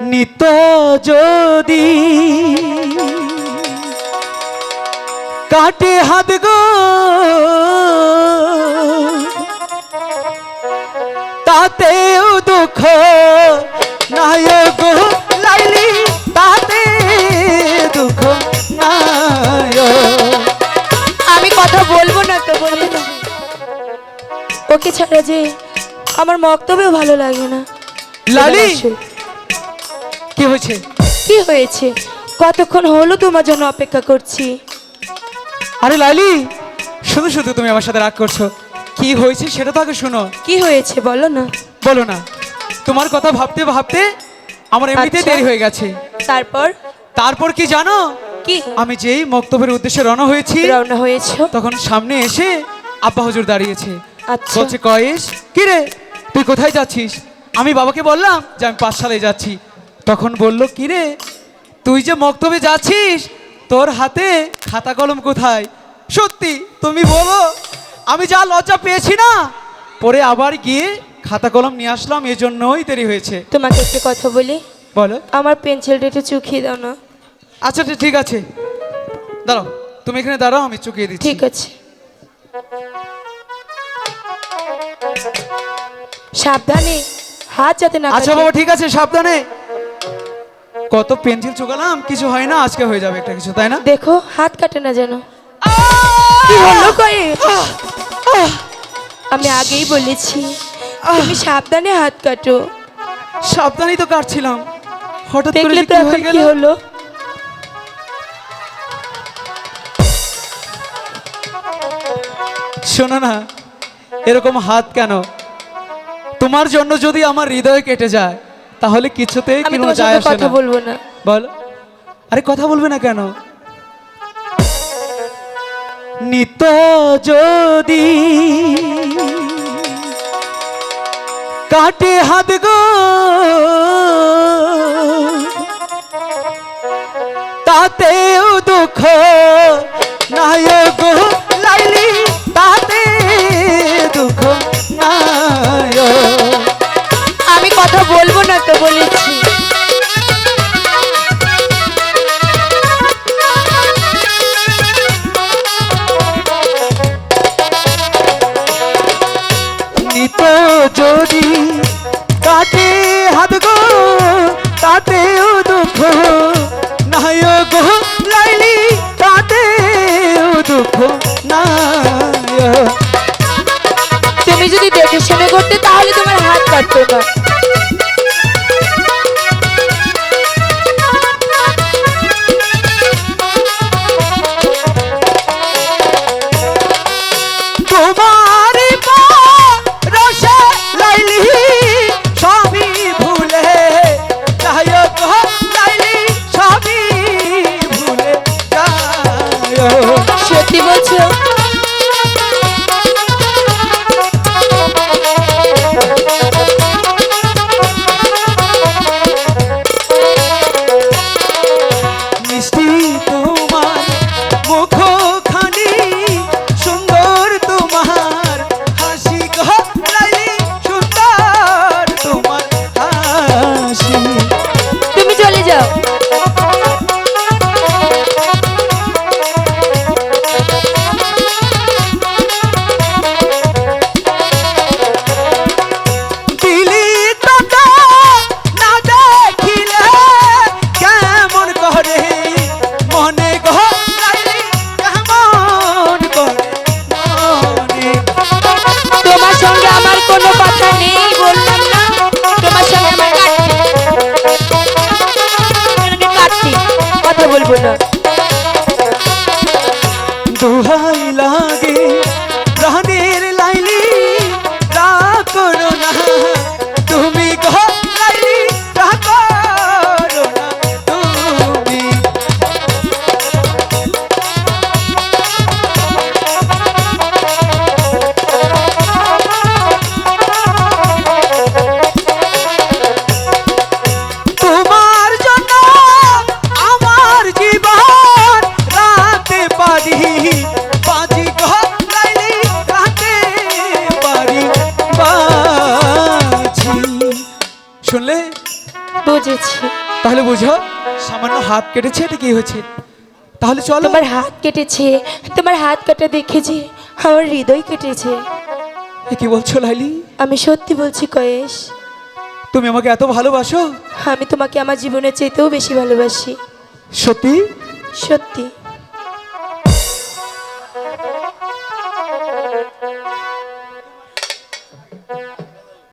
নিত যদি। কাটে হাত গো। তাতেও দুঃখ নাই গো লাইলি তাতে দুঃখ নাই। আমি কথা বলব না তো বলে না। ওকে ছাড়া যে আমার মক্তবেও ভালো লাগে না। লালি। কি হয়েছে? কি হয়েছে? কতক্ষণ হলো তোমার জন্য অপেক্ষা করছি? আরে লালি শুধু শুধু তুমি আমার সাথে রাগ করছ। কি হয়েছে সেটা তো আগে শোনো। কি হয়েছে বলো না। বলো না। তোমার কথা ভাবতে ভাবতে আমার এমনিতে আচ্ছা। দেরি হয়ে গেছে। তারপর? তারপর কি জানো? কি? আমি যেই মক্তবের উদ্দেশ্যে রওনা হয়েছি রওনা হয়েছে? তখন সামনে এসে আব্বা হুজুর দাঁড়িয়েছে। আচ্ছা। বলছে কয়েস কি রে তুই কোথায় যাচ্ছিস? আমি বাবাকে বললাম যে আমি পাঠশালায় যাচ্ছি। তখন বলল কি রে তুই যে মক্তবে যাচ্ছিস তোর হাতে খাতা কলম কোথায়? সত্যি তুমি বলো আমি যা লজ্জা পেয়েছি না? পরে আবার গিয়ে খাতা কলম নিয়ে আসলাম এজন্যই দেরি হয়েছে। তোমাকে একটা কথা বলি? বলো। আমার পেন্সিলটা একটু চুকিয়ে দাও না। আচ্ছা ঠিক- ঠিক আছে। দাঁড়াও তুমি এখানে দাঁড়াও আমি চুকিয়ে দিচ্ছি। ঠিক আছে। সাবধানে হাত যাতে না আচ্ছা। বাবা ঠিক আছে সাবধানে। কত পেন্সিল চুকালাম কিছু হয় না আজকে হয়ে যাবে একটা কিছু তাই না? দেখো হাত কাটে না যেন। কি হলো কয়ে আমি আগেই বলেছি তুমি সাবধানে হাত কাটো। সাবধানেই তো কাটছিলাম। হঠাৎ করে দেখলে তো কি এখন গেল? কি হলো? শোনো না এরকম হাত কেন? তোমার জন্য যদি আমার হৃদয় কেটে যায় তাহলে কিছুতেই আমি কোনো তোমার যায় সাথে আসে কথা না বলব না। বল। আরে কথা বলবে না কেন? নিত যদি কাটে হাত গো তাতেও দুঃখ নাই করতে তাহলে তোমার হাত কাটতো না পেরেছি তাহলে বুঝো সামান্য হাত কেটেছে এটা কি হয়েছে? তাহলে চলো। তোমার হাত কেটেছে তোমার হাত কাটা দেখেছি আমার হৃদয় কেটেছে। এ কি বলছো লাইলি? আমি সত্যি বলছি কয়েস তুমি আমাকে এত ভালোবাসো? আমি তোমাকে আমার জীবনের চাইতেও বেশি ভালোবাসি। সত্যি? সত্যি।